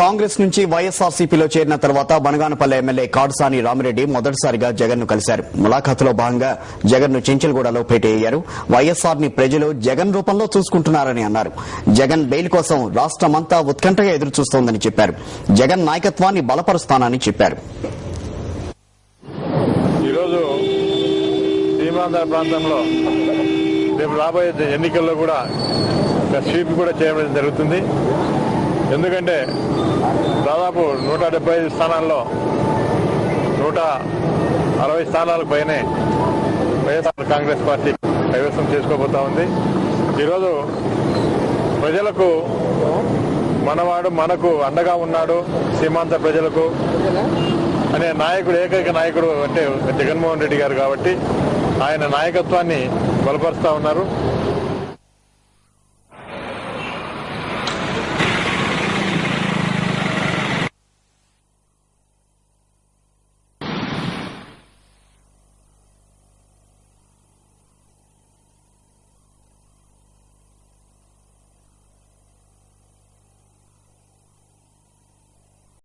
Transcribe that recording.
కాంగ్రెస్ నుంచి వైఎస్ఆర్సీపీలో చేరిన తర్వాత బనగానపల్లె ఎమ్మెల్యే కాడ్సాని రామిరెడ్డి మొదటిసారిగా జగన్ను కలిశారు. ములాఖాతులో భాగంగా జగన్ను చెంచల్గూడలో భేటీ అయ్యారు. వైఎస్ఆర్ని ప్రజలు జగన్ రూపంలో చూసుకుంటున్నారని అన్నారు. జగన్ బెయిల్ కోసం రాష్టమంతా ఉత్కంఠగా ఎదురు చూస్తోందని చెప్పారు. జగన్ నాయకత్వాన్ని బలపరుస్తానని చెప్పారు. ప్రాంతంలో రేపు రాబోయే ఎన్నికల్లో కూడా స్వీప్ కూడా చేయడం జరుగుతుంది. ఎందుకంటే దాదాపు నూట డెబ్బై ఐదు స్థానాల్లో నూట అరవై స్థానాలకు పైనే వైఎస్ఆర్ కాంగ్రెస్ పార్టీ కైవసం చేసుకోబోతా ఉంది. ఈరోజు ప్రజలకు మనవాడు మనకు అండగా ఉన్నాడు సీమాంత ప్రజలకు అనే నాయకుడు ఏకైక నాయకుడు అంటే జగన్మోహన్ రెడ్డి గారు కాబట్టి ఆయన నాయకత్వాన్ని బలపరుస్తా ఉన్నారు.